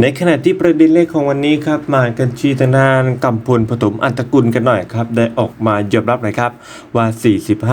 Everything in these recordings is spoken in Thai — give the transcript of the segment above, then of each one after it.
ในขณะที่ประเด็นเลขของวันนี้ครับมากันที่ทางด้านกำพลปฐมอันตกุลกันหน่อยครับ ได้ออกมายอมรับเลยครับว่า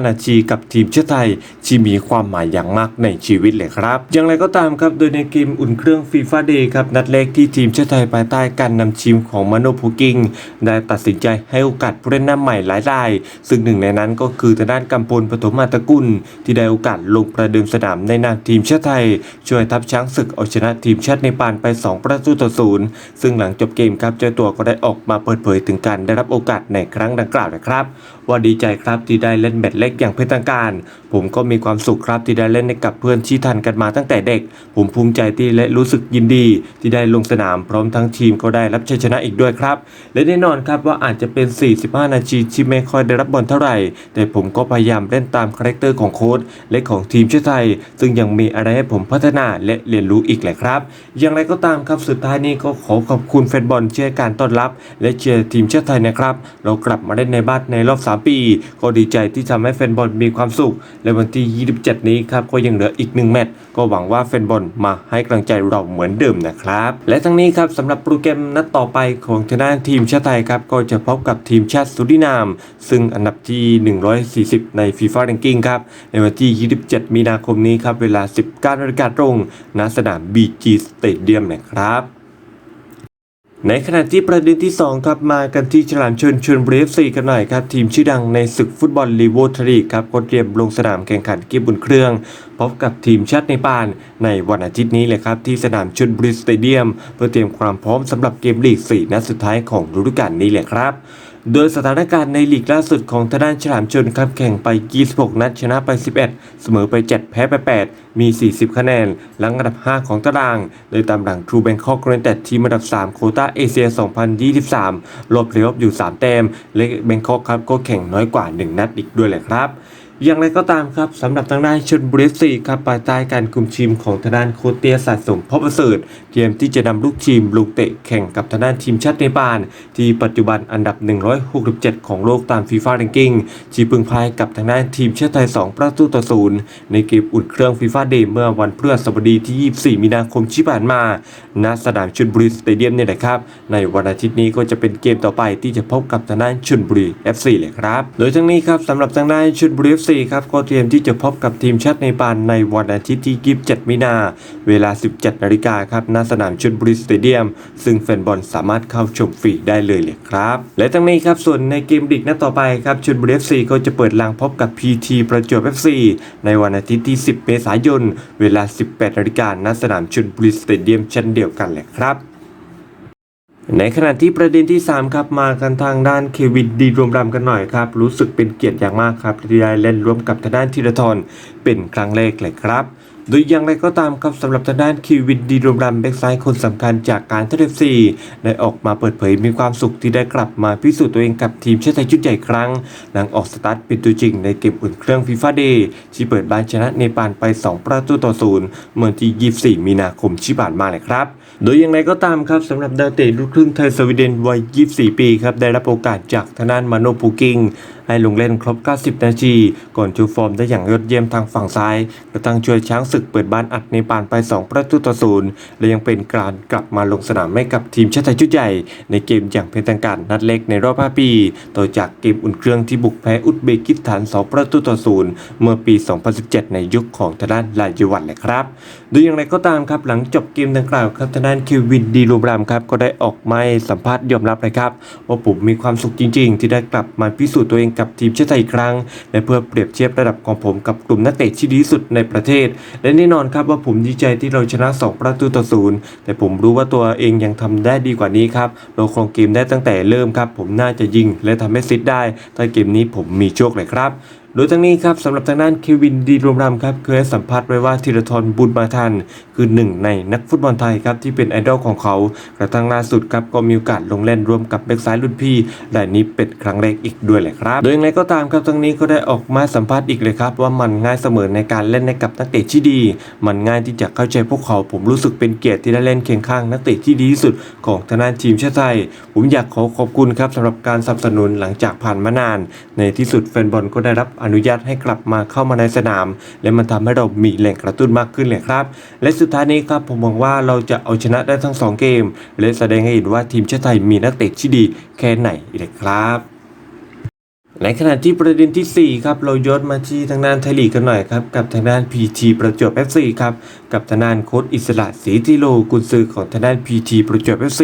45 นาทีกับทีมชาติไทยที่มีความหมายอย่างมากในชีวิตเลยครับ อย่างไรก็ตามครับโดยในเกมอุ่นเครื่องฟีฟ่าเดย์ครับนัดแรกที่ทีมชาติไทยภายใต้การนำทีมของมโนพูกิงได้ตัดสินใจให้โอกาสผู้เล่นหน้าใหม่หลายราย ซึ่งหนึ่งในนั้นก็คือทางด้านกำพลปฐมอันตกุล ที่ได้โอกาสลงประเดิมสนามในนามทีมชาติไทย ช่วยทัพช้างศึกเอาชนะทีมชาติในปานไป2ประตูต่อศูนย์ซึ่งหลังจบเกมครับเจ้าตัวก็ได้ออกมาเปิดเผยถึงการได้รับโอกาสในครั้งดังกล่าวนะครับ ว่าดีใจครับที่ได้เล่นแมตช์เล็กอย่างเป็นทางการ ผมก็มีความสุขครับที่ได้เล่นกับเพื่อนที่ทันกันมาตั้งแต่เด็ก ผมภูมิใจที่และรู้สึกยินดี ที่ได้ลงสนามพร้อมทั้งทีมก็ได้รับชัยชนะอีกด้วยครับ และแน่นอนครับว่าอาจจะเป็น 45 นาทีที่ไม่ค่อยได้รับบอลเท่าไหร่ แต่ผมก็พยายามเล่นตามคาแรคเตอร์ของโค้ชและของทีมชาติไทย ซึ่งยังมีอะไรให้ผมพัฒนาและเรียนรู้อีกแหละครับ อย่างไรก็ตามครับสุดท้ายนี้ก็ขอขอบคุณแฟนบอลที่ให้การต้อนรับ และเชียร์ทีมชาติไทยนะครับ เรากลับมาเล่นในบ้านในรอบ3ปี ก็ดีใจที่ทำให้แฟนบอลมีความสุข และวันที่ 27 นี้ครับก็ยังเหลืออีกหนึ่งแมตช์ก็หวังว่าแฟนบอลมาให้กำลังใจเราเหมือนเดิมนะครับ และทั้งนี้ครับสำหรับโปรแกรมนัดต่อไปของทางด้านทีมชาติไทยครับก็จะพบกับทีมชาติสุรินาม ซึ่งอันดับที่ 140 ใน FIFA Ranking ครับในวันที่ 27 มีนาคมนี้ครับเวลา 19นาฬิกาตรงณสนาม BG Stadium นะครับ ในขณะที่ประเด็นที่ 2 ครับมากันที่ฉลามชนชนบรีฟซีกันหน่อยครับ ทีมชื่อดังในศึกฟุตบอลลีโวทรีครับก็เตรียมลงสนามแข่งขันเกมบุญเครื่องพบกับทีมชาติในปานในวันอาทิตย์นี้เลยครับ ที่สนามชนบุรีสเตเดียม เพื่อเตรียมความพร้อมสำหรับเกมลีก 4 นัดสุดท้ายของฤดูกาลนี้แหละครับ โดยสถานการณ์ในลีกล่าสุดของทางด้านฉลามชนครับแข่งไป 26 นัดชนะไป 11 เสมอไป 7 แพ้ไป 8 มี 40 คะแนน หลังอันดับ 5 ของตาราง โดยตามหลังทรูแบงคอกเรนเต็ดทีมอันดับ 3 โคต้าเอเชีย 2023ลบเพลย์ออฟอยู่ 3 แต้ม และแบงคอกครับก็แข่งน้อยกว่า 1 นัดอีกด้วยแหละครับ อย่างไรก็ตามครับสำหรับทางด้านชนบุรีซีครับภายใต้การคุมทีมของทางด้านโคเตียสะสมพบประเสริฐเตรียมที่จะนำลูกทีมลงเตะแข่งกับทางด้านทีมชาติเนปาลที่ปัจจุบันอันดับ 167 ของโลกตามฟีฟ่า r ร n กิ้งที่พึงพายกับทางด้านทีมชาติไทย 2 ประตูต่อศูนย์ในเกมอุ่นเครื่องฟีฟ่าเดย์เมื่อวันพฤหัสบดีที่ 24 มีนาคมที่ผ่านมาณสนามชลบุรีสเตเดียมเนี่ยแหละครับในวันอาทิตย์นี้ก็จะเป็นเกมต่อไปที่จะพบกับทางด้านชลบุรี FC เลยครับโดยทั้งนี้ครับสำหรับทางด้านชลบุรี FC ครับก็เตรียมที่จะพบกับทีมชาติในปานในวันอาทิตย์ที่ 27มีนาเวลา 17 นาฬิกาครับณสนามชลบุรีสเตเดียม ซึ่งแฟนบอลสามารถเข้าชมฟรีได้เลยเลยครับ และทั้งนี้ครับส่วนในเกมลีกนัดต่อไปครับชลบุรี FC ก็จะเปิดลางพบกับ PT ประจวบ FC ในวันอาทิตย์ที่ 10 เมษายน เวลา 18 นาฬิกาณสนามชลบุรีสเตเดียมเช่นเดียวกันแหละครับ ในขณะที่ประเด็นที่ 3 ครับมากันทางด้านเควินดีรวมรำกันหน่อยครับ รู้สึกเป็นเกียรติอย่างมากครับที่ได้เล่นร่วมกับทางด้านธีรทรเป็นครั้งแรกเลยครับ โดยอย่างไรก็ตามครับสำหรับทางด้านคิวินดีรวมรำแบ็กซ้ายคนสำคัญจากการเทเลฟซีได้ออกมาเปิดเผยมีความสุขที่ได้กลับมาพิสูจน์ตัวเองกับทีมชาติไทยชุดใหญ่ครั้ง หลังออกสตาร์ทเป็นตัวจริงในเกมอุ่นเครื่องฟีฟ่าเดย์ที่เปิดบ้านชนะเนปาลไป 2 ประตูต่อศูนย์เมื่อที่ 24 มีนาคมที่ผ่านมาเลยครับ โดยอย่างไรก็ตามครับสำหรับดาวเตะลูกครึ่งไทยสวีเดนวัย 24 ปีครับได้รับโอกาสจากทางด้านมาโนปูกิง ให้ลงเล่นครบ 90 นาที ก่อนชูฟอร์มได้อย่างยอดเยี่ยมทางฝั่งซ้ายกระทั่งช่วยช้างศึกเปิดบ้านอัดในปานไป 2 ประตูต่อศูนย์และยังเป็นการกลับมาลงสนามให้กับทีมชาติไทยชุดใหญ่ ในเกมอย่างเป็นทางการนัดเล็กในรอบ 5 ปี ต่อจากเกมอุ่นเครื่องที่บุกแพ้อุซเบกิสถาน 2 ประตูต่อศูนย์เมื่อปี 2017 ในยุคของทางด้านลายวันเลยครับโดยอย่างไรก็ตามครับหลังจบเกมดังกล่าวครับทางด้านคิววินดีลูบรามครับก็ได้ออกมาสัมภาษณ์ยอมรับเลยครับว่าผมมีความสุขจริง ๆ ที่ได้กลับมาพิสูจน์ตัวเองกับทีมชาติไทยอีกครั้ง และเพื่อเปรียบเทียบระดับของผมกับกลุ่มนักเตะที่ดีสุดในประเทศ และแน่นอนครับว่าผมดีใจที่เราชนะ 2 ประตูต่อศูนย์แต่ผมรู้ว่าตัวเองยังทำได้ดีกว่านี้ครับเราครองเกมได้ตั้งแต่เริ่มครับ ผมน่าจะยิงและทำให้ซิดได้ถ้าเกมนี้ผมมีโชคเลยครับ โดยทั้งนี้ครับสำหรับทางด้านเควินดีรวมรำครับเคยสัมภาษณ์ไว้ว่าธีรทรบุญมาทัน คือหนึ่งในนักฟุตบอลไทยครับที่เป็นไอดอลของเขา กระทั่งล่าสุดครับก็มีโอกาสลงเล่นร่วมกับแบ็กซ้ายรุ่นพี่และนี้เป็นครั้งแรกอีกด้วยแหละครับ โดยอย่างไรก็ตามครับทั้งนี้ก็ได้ออกมาสัมภาษณ์อีกเลยครับ ว่ามันง่ายเสมอในการเล่นในกับนักเตะที่ดี มันง่ายที่จะเข้าใจพวกเขาผมรู้สึกเป็นเกียรติที่ได้เล่นเคียงข้างนักเตะที่ดีที่สุดของทางด้านทีมชาติไทยผมอยากขอขอบคุณครับสำหรับการสนับสนุนหลังจากผ่านมานาน ในที่สุดแฟนบอลก็ได้รับอนุญาตให้กลับมาเข้ามาในสนาม และมันทำให้เรามีแรงกระตุ้นมากขึ้นเลยครับ และสุดท้ายนี้ครับผมหวังว่าเราจะเอาชนะได้ทั้งสองเกม และแสดงให้เห็นว่าทีมชาติไทยมีนักเตะที่ดีแค่ไหนเลยครับ ในขณะที่ประเด็นทีสี่4 ครับ เราย้อนมาที่ทางด้านไทยลีกกันหน่อยครับ กับทางด้าน PT ประจวบ FC ครับ กับทางด้านโค้ชอิสระศรีทิโลกุนซือของทางด้าน PT ประจวบ FC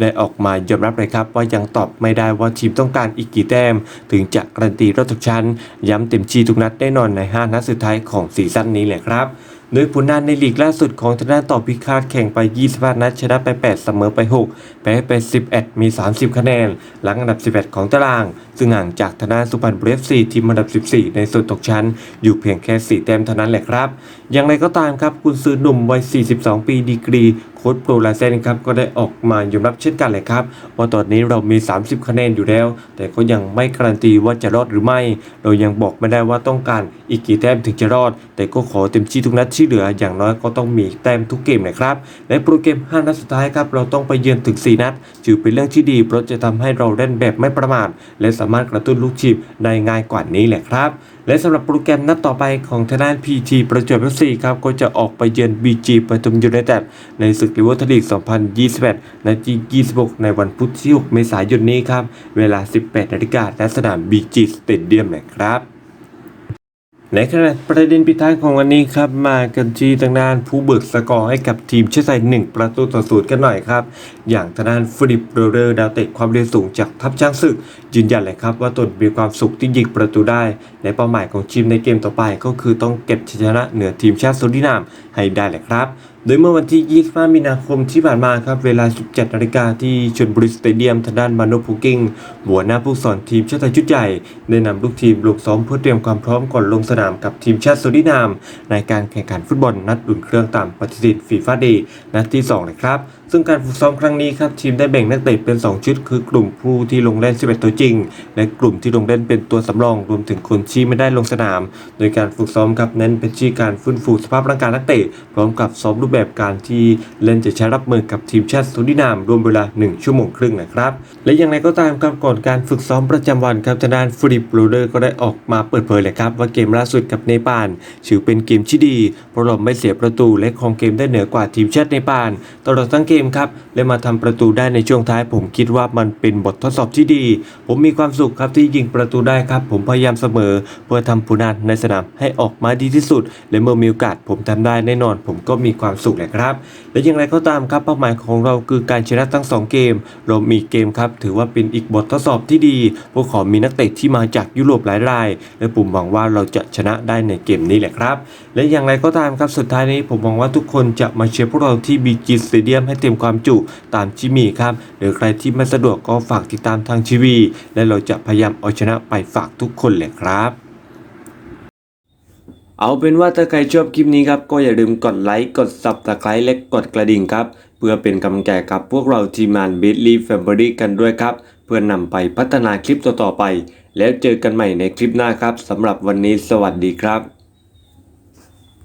ได้ออกมายอมรับเลยครับ ว่ายังตอบไม่ได้ว่าทีมต้องการอีกกี่แต้ม ถึงจะการันตีรอบตกชั้น ย้ำเต็มที่ทุกนัดแน่นอนใน 5 นัดสุดท้ายของซีซั่นนี้แหละครับ โดยผลงานในลีกล่าสุดของทางด้านต่อพิฆาตแข่งไป 25 นัดชนะไป 8 เสมอไป 6 แพ้ไป 11 มี 30 คะแนน หลังอันดับ 11 ของตาราง ซึ่งห่างจากทางด้านสุพรรณบุรี FC ทีมอันดับ 14 ในส่วนตกชั้น อยู่เพียงแค่ 4 แต้มเท่านั้นแหละครับ อย่างไรก็ตามครับกุนซือหนุ่มวัย 42 ปีดีกรีโค้ชโปรลาเซนครับก็ได้ออกมายอมรับเช่นกันเลยครับ ว่าตอนนี้เรามี 30 คะแนนอยู่แล้ว แต่ก็ยังไม่การันตีว่าจะรอดหรือไม่ เรายังบอกไม่ได้ว่าต้องการอีกกี่แต้มถึงจะรอด แต่ก็ขอเต็มที่ทุกนัดที่เหลืออย่างน้อยก็ต้องมีแต้มทุกเกมนะครับและโปรแกรม 5 นัดสุดท้ายครับเราต้องไปเยือนถึง 4 นัดถือเป็นเรื่องที่ดีเพราะจะทำให้เราเล่นแบบไม่ประมาทและสามารถกระตุ้นลูกทีมได้ง่ายกว่านี้แหละครับและสำหรับโปรแกรมนัดต่อไปของทางด้าน PT ประจวบ FC ครับก็จะออกไปเยือน BG ปทุมยูไนเต็ดในศึกลิเวอร์พูลลีก 2021นาที26 ในวันพุธที่ 6 เมษายนนี้ครับ เวลา 18นาฬิกาณสนาม BG Stadium นะครับ ในขณะประเด็นปิดท้ายของวันนี้ครับมากันที่ทางด้านผู้เบิกสกอร์ให้กับทีมเชสไซหนึ่งประตูต่อศูนย์กันหน่อยครับ อย่างทางด้านฟิลิปโรเรอร์ดาวเตะความเร็วสูงจากทัพช้างศึก ยืนยันเลยครับว่าตนมีความสุขที่ยิงประตูได้ ในเป้าหมายของทีมในเกมต่อไปก็คือต้องเก็บชัยชนะเหนือทีมชาติสุรินามให้ได้แหละครับ โดยเมื่อวันที่ 25 มีนาคมที่ผ่านมาครับ เวลา 17นาฬิกาที่ชลบุรีสเตเดียมทางด้านมาโนพูกิ้งหัวหน้าผู้สอนทีมชาติไทยชุดใหญ่ ได้นำลูกทีมลงซ้อมเพื่อเตรียมความพร้อมก่อนลงสนามกับทีมชาติโซลินาม ในการแข่งขันฟุตบอลนัดอุ่นเครื่องตามปฏิทินฟีฟ่าเดย์นัดที่2เลยครับ ซึ่งการฝึกซ้อมครั้งนี้ครับทีมได้แบ่งนักเตะเป็น 2 ชุด คือกลุ่มผู้ที่ลงเล่น 11 ตัวจริง และกลุ่มที่ลงเล่นเป็นตัวสำรอง รวมถึงคนที่ไม่ได้ลงสนาม โดยการฝึกซ้อมครับเน้นเป็นที่การฟื้นฟูสภาพร่างกายนักเตะพร้อมกับซ้อมรูปแบบการที่เล่นจะใช้รับมือกับทีมชาติสุรินามรวมเวลา 1 ชั่วโมงครึ่งนะครับและอย่างไรก็ตามครับก่อนการฝึกซ้อมประจำวันครับทางด้านฟิลิปโรเดอร์ก็ได้ออกมาเปิดเผยเลยครับว่าเกมล่าสุดกับเนปาลถือเป็นเกมที่ดีเพราะเราไม่เสียประตูและครองเกมได้เหนือกว่าทีมชาติเนปาลตลอดทั้งเกมครับและมาทำประตูได้ในช่วงท้าย ผมคิดว่ามันเป็นบททดสอบที่ดี ผมมีความสุขครับที่ยิงประตูได้ครับ ผมพยายามเสมอ เพื่อทำผลงานในสนามให้ออกมาดีที่สุด และเมื่อมีโอกาสผมทำได้แน่นอน ผมก็มีความสุขแหละครับ และอย่างไรก็ตามครับเป้าหมายของเราคือการชนะทั้งสองเกม เรามีเกมครับถือว่าเป็นอีกบททดสอบที่ดีพวกเขอมีนักเตะที่มาจากยุโรปหลายราย และผมหวังว่าเราจะชนะได้ในเกมนี้แหละครับ และอย่างไรก็ตามครับสุดท้ายนี้ผมหวังว่าทุกคนจะมาเชียร์พวกเราที่ BG Stadium ให้เต็มความจุตามที่มีครับหรือใครที่ไม่สะดวกก็ฝากติดตามทางทีวี และเราจะพยายามเอาชนะไปฝากทุกคนเลยครับเอาเป็นว่าถ้าใครชอบคลิปนี้ครับก็อย่าลืมกดไลค์กด subscribe และกดกระดิ่งครับ เพื่อเป็นกำลังใจกับพวกเราทีมงาน b i t l y Family กันด้วยครับ เพื่อนำไปพัฒนาคลิปต่อๆไป แล้วเจอกันใหม่ในคลิปหน้าครับสำหรับวันนี้สวัสดีครับ